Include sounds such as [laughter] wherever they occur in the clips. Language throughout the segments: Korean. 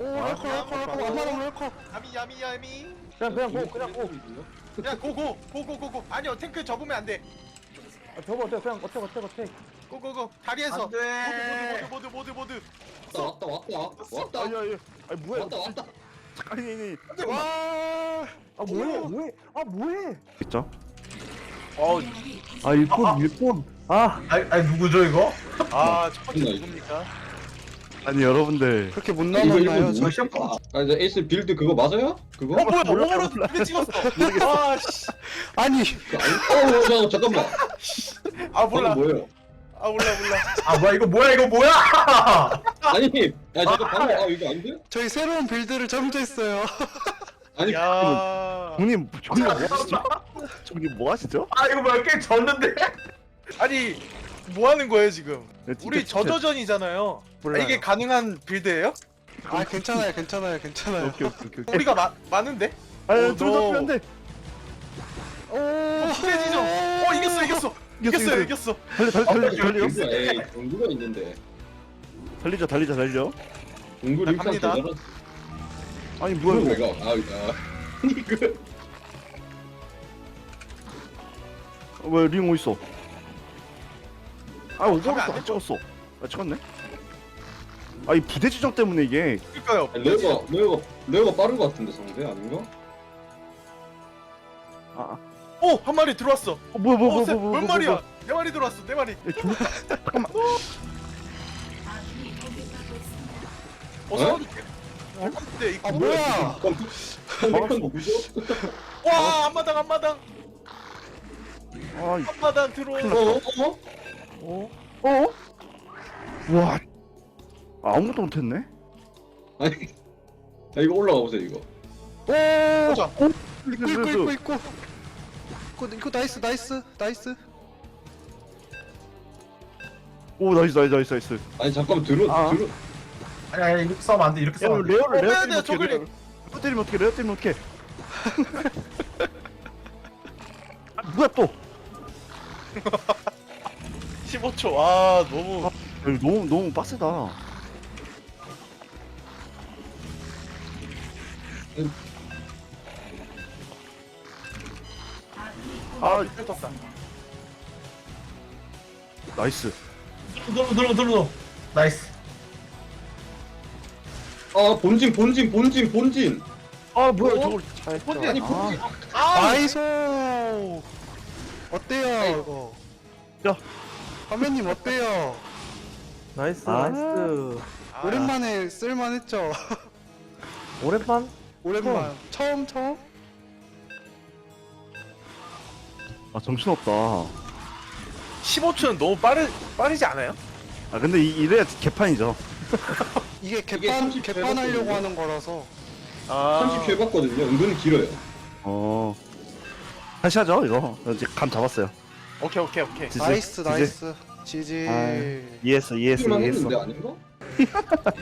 오 럴커 럴커 럴커 완만한 럴커 야미 야미 야미 그냥 그냥 고 그냥 고 야 고고 고고고고 아니요 탱크 접으면 안돼 아, 저거 어때 그냥 어때 어때 어때 고고고 다리에서 안 돼. 모두 모두 모두 모두 모두 왔다 왔다 왔다 왔다 아니 아니 아니 뭐야 왔다 왔다 아니 아니 모두 와아 뭐해 뭐해 아 뭐해 진짜 어우 아 일본 일본 아 아니, 아니 누구죠 이거? 아첫 번째. 누굽니까 아니 여러분들 그렇게 못 이거 이거 남았나요? 뭐야? 저 시험 아 이제 에이스 빌드 그거 맞아요? 그거? 어 뭐야 몰라. 두개 찍었어 아씨 아니 그 아니, 어 잠깐 잠깐만 아 몰라 뭐예요? 아 몰라 몰라 아 뭐야 이거 뭐야 이거 뭐야? 아니 야 잠깐 방금 아 이거 안 돼? 저희 새로운 빌드를 점수했어요. 아니 야 형님 형님 뭐 하시죠? 형님 뭐 하시죠? 아 이거 뭐야 게임 졌는데? 아니 뭐 하는 거예요 지금? 네, 진짜 우리 진짜 저저전이잖아요. 아, 몰라요. 이게 가능한 빌드예요? 아 괜찮아요, 괜찮아요, 괜찮아요. 오케이 오케이 오케이 오케이. 우리가 마, 많은데? 아니 어, 둘 너- 다 안돼 어 후대지죠? 어 이겼어 이겼어. 이겼어요 이겼어 달려 달려 달려 달려 동구가 에이 동구가 있는데. 달리자 달리자 달려 동구 자, 림상 갑니다. 대단한 아니 뭐야 이거 [laughs] 이거? 아 이거. 이거 왜링 어딨어 아 오버로드 가면 안? 찍었어 아 찍었네 아 이 부대 지정 때문에 이게 그니까요 레오가 레오가 레오가 빠른 거 같은데 상대 아닌가? 아 오 한 마리 들어왔어 어, 뭐야 뭐야 어, 뭐야 세- 뭐야 몇 뭐야, 마리야? 뭐야. 네 마리 들어왔어, 네 마리. 야, 졸라 잠깐만 어, 어? 근데 이거 아 뭐야? 컴퓨터 누구죠? 와, 앞마당, 앞마당, 아 이- 앞마당 들어. 어? 어? 어? 어? 와 아무것도 못했네 아니 야 이거 올라가 보세요 이거 보자. 입고 입고 입고 입고. 이거 이거 나이스 나이스 나이스. 오 나이스 나이스 나이스 나이스 아니 잠깐만 들어 아. 들어 아니 아니 이렇게 싸우면 안돼 이렇게 야 싸우면 안돼 레어를 어, 레어 빼야 때리면 돼요, 어떡해. 레어 때리면 어떡해 레어 때리면 어떡해 [laughs] 아, 뭐야 또 [laughs] 15초. 아, 너무. 야, 이거 너무 너무 빡세다 아, 잘 떴다. 나이스 들어 들어 들어 나이스 아 본진 본진 본진 본진 아 뭐야 어? 저걸 잘했다 본진, 아니, 본진. 아, 아, 나이스. 어때요 이거? 야. 화면님 어때요? 나이스 아. 나이스 아, 오랜만에 쓸만했죠? [laughs] 오랜만 오랜만. 처음 처음? 아 정신없다 아 15초는 너무 빠르, 빠르지 않아요? 근데 이, 이래야 개판이죠 [laughs] 이게 개판 30 개판 하려고 되거든요. 하는 거라서. 아, 30초 해봤거든요 은근 길어요 어 다시 하죠 이거 이제 감 잡았어요 오케이, 오케이, 오케이. 지지, 나이스 지지. 나이스. 지지. 아, 이해했어 이해했어 만 이해했어 했는데 아닌가? [laughs]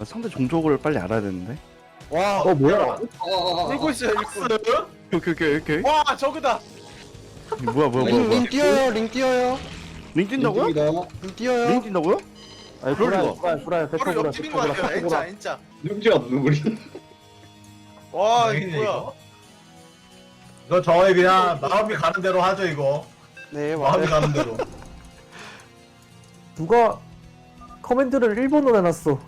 아, 상대 종족을 빨리 알아야 되는데 와. 어 뭐야 아, 아, 아, 있어요, 일꾼. 오케이 오케이 오케이 와, 저그다. 뭐야 뭐야 뭐야 링, 뭐야 링 뛰어요 링 뛰어요 링 뛴다고요? 링 뛰어요. 링 뛴다고요? 아니 브라이. 브라이 브라이 바로 배터고라 옆집인 것 같아요, 배터고라 진짜, 진짜. 능지가 누구리? 와, 이거 뭐야. 이거. 저희 그냥 마음이 가는 대로 하죠 이거 네 마음이 맞아요. 가는 대로 [laughs] 누가 커맨드를 일본어로 해놨어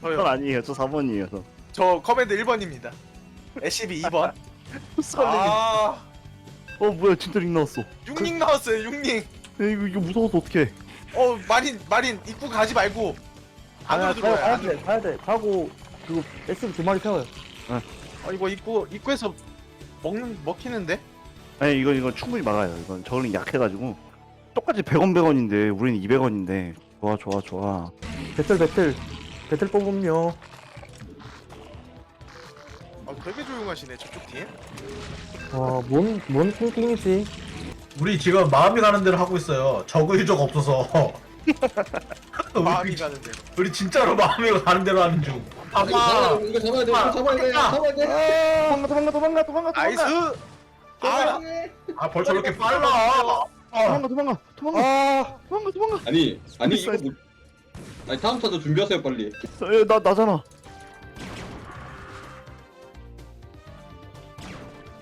저요. 아니에요 저 4번이에요 저 저 커맨드 1번입니다. SCB 2번. [laughs] 아, 어 뭐야 진짜 링 나왔어 야, 6링 나왔어요, 6링. 이거, 이거 무서워서 어떡해 어, 마린, 마린, 입구 가지 말고. 안으로 아, 들어와요, 가야 안으로. 돼 가야 돼 가고 그리고 SB 두 마리 세워요 아 이거 입구 입구에서 먹는 먹히는데? 아니 이건 이건 충분히 막아요. 이건 저글링 약해가지고. 똑같이 100원 100원인데 우리는 200원인데. 좋아 좋아 좋아. 배틀 배틀. 배틀 뽑음요. 아 되게 조용하시네 저쪽 팀. 와뭔뭔 킹킹이지? 우리 지금 마음이 가는 대로 하고 있어요. 저그 유적 없어서 [laughs] 마음이 우리, 가는데. 우리 진짜로 마음이 가는 대로 하는 중. 아, 이거 잡아야 돼 이거 잡아야 돼 이거 잡아야 돼 잡아야 돼. 도망가 도망가 도망가 도망가. 나이스. 도망가. 아, 아 벌써 이렇게 빨라. 도망가 도망가 도망가. 아. 도망가 도망가. 아니 아니 이거 됐어, 뭐 아니 다음 타도 준비하세요 빨리. 에, 나 나잖아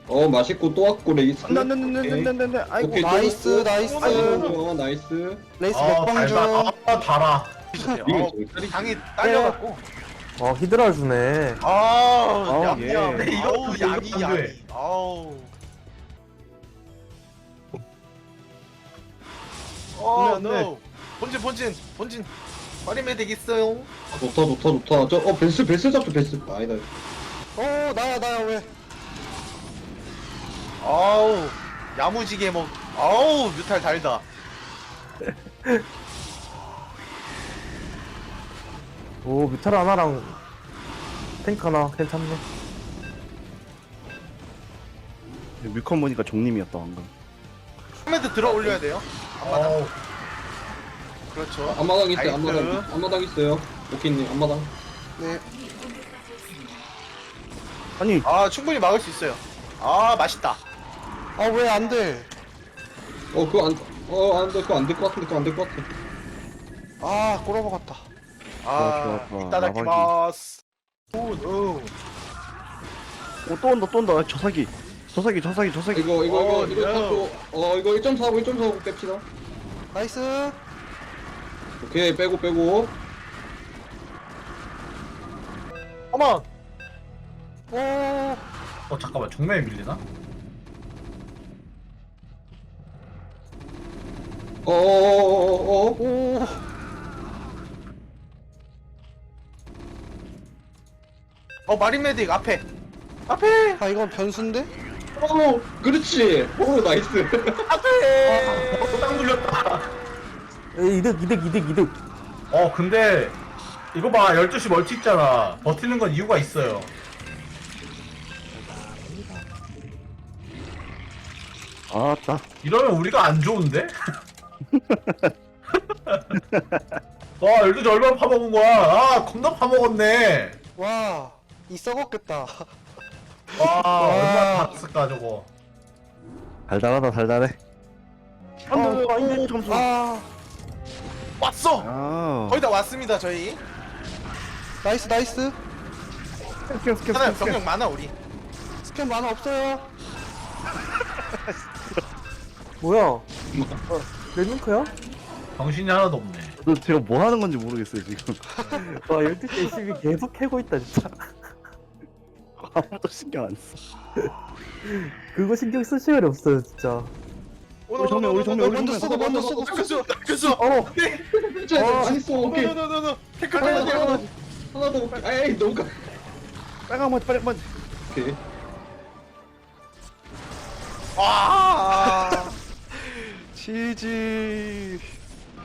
어 맛있고 또 왔고 레이스 안돼 안돼 안돼 안돼 아이고 오케이, 나이스 나이스 어 나이스 레이스 아 먹방 중 달다 아 달아. 이거 어, 정찰이 당이 딸려갖고. 어 히드라 주네 아, 아, 얌얌. 예. 이거 아우, 이거 약이 안 돼. 약이. 아우. 어, 안 돼, 안 no. 본진 본진 본진. 있어요. 아, 좋다 좋다 좋다 저어 베스 베스 잡죠 베스 아니다 어 나야 나야 왜 아우, 야무지게 먹. 아우, 뮤탈 달다. 오 뮤탈 하나랑 탱크 하나 괜찮네 뮤컨 보니까 종님이었다 방금 코멘트 들어 올려야 돼요. 앞마당. 어우 그렇죠. 앞마당 있어요 나이스. 앞마당 앞마당 있어요 오케이님 앞마당 네 아니 아, 충분히 막을 수 있어요. 아, 맛있다. 아 왜 안 돼? 어 그거 안 어 안 돼. 그거 안 될 것 같은데 그거 안 될 것 같아 아 꼬라박았다. 아, 좋아, 좋아. 이따다키마스. 오, 노. 오 또 온다 또 온다. 저 사기. 저 사기 저 사기 저 사기. 이거 이거 어, 이거 이거 no. 잡고 어 이거 1.4고 1.4고 뺍시다. 나이스. 오케이 빼고 빼고. 어머, 오. 어 잠깐만. 중매에 밀리나? 어어어어어 오. 어, 마린 메딕 앞에. 앞에. 아 이건 변수인데? 어, 그렇지 오 나이스 앞에. 어, 땅 눌렸다 에, 이득 이득 이득 이득 어 근데 이거 봐 12시 멀티 있잖아 버티는 건 이유가 있어요 아따 이러면 우리가 안 좋은데? [laughs] [laughs] 와 12시 얼마나 파먹은 거야? 아 겁나 파먹었네. 와 이 썩었겠다. 와 얼마나 받았을까 저거. 달달하다 달달해. 안돼 아닌데 잠시만 아. 왔어. 아. 거의 다 왔습니다, 저희. 나이스 나이스. 스캔 스캔 하나 병력 많아 우리. 스캔 만화 없어요. 뭐야 어, 레밍크야? 정신이 하나도 없네 너 제가 뭐 하는 건지 모르겠어요 지금 와 12시 열심히 계속 캐고 있다 진짜 아무도 신경 안 써. 그거 신경 쓸 시간이 없어요 진짜 우리 정면 우리 정면 우리 먼저 정면 먼저 쓰고 교수, 교수. 어 나이스 오케이 노노노노. 태클 하나 더. 하나 더 하나 더 에이 너무 가 빨간 먼지 빨간 먼지 오케이 와. 지지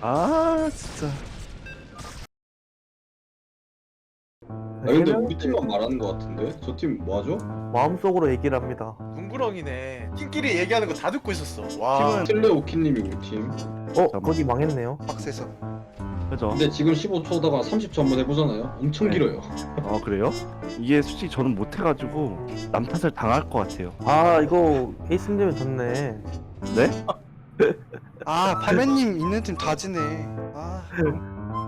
아 진짜 아 근데 우리 팀만 말하는 것 같은데 저 팀 뭐하죠? 마음속으로 얘기를 합니다 뭉구렁이네. 팀끼리 얘기하는 거 다 듣고 있었어. 와. 팀은- 텔레 오키님이 우리 팀 어? 잠깐만. 거기 망했네요 박세서 그죠 근데 지금 15초다가 30초 한번 해보잖아요 엄청 네. 길어요 아 그래요 이게 솔직히 저는 못해가지고 남 탓을 당할 것 같아요 아 이거 에이스님이 졌네 네 [laughs] 아 파맨님 있는 팀 다 지네. 아.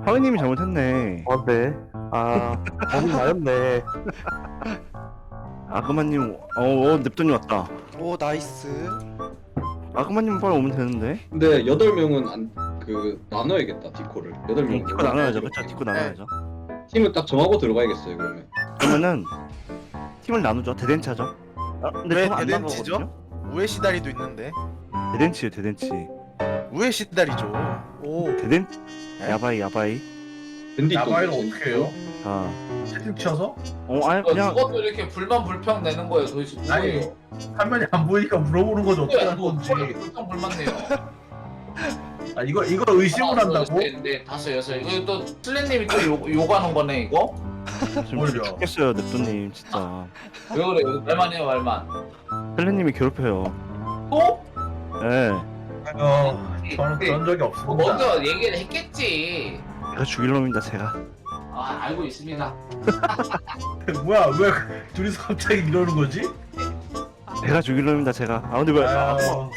하은님이 잘못했네. 안돼 아 범인 나였네. [laughs] 아그마님 어, 어 넵톤이 왔다. 오 나이스. 아그마님 빨리 오면 되는데? 근데 8명은 안 그 나눠야겠다 디코를. 8명 디코 나눠야죠. 그쵸? 디코 나눠야죠. 팀을 딱 정하고 들어가야겠어요 그러면. 그러면은 팀을 나누죠. 대댄치 하죠. 아, 근데 왜 저는 안 대댄치죠? 나가거든요? 우에 시다리도 있는데. 대댄치요 대댄치 우에 시다리죠. 오 대댄 야바이 야바이 밴디 야바이를 어떻게 해요? 아 채팅 쳐서? 어 아니 어, 그냥 그것도 이렇게 불만 불평 내는 거예요 도대체 아니? 화면이 안 보이니까 물어보는 거지 어떻게 하는 건지 불평 불만 내요 아 이거 이거 의심을 한다고? 네 다섯 여섯 이거 또 슬래님이 또 욕, 욕하는 거네 이거? 지금 뭘요? 죽겠어요 넵톤님 진짜 왜 그래요? 말만 해요 말만 헬렌님이 괴롭혀요 또? 예 어 저는 그런 적이 뭐 없습니다. 먼저 얘기를 했겠지. 제가 죽일 놈입니다 제가. 아 알고 있습니다. [laughs] 뭐야 왜 둘이서 갑자기 이러는 거지? 제가 죽일 놈입니다 제가. 아 근데 왜 아, 아유,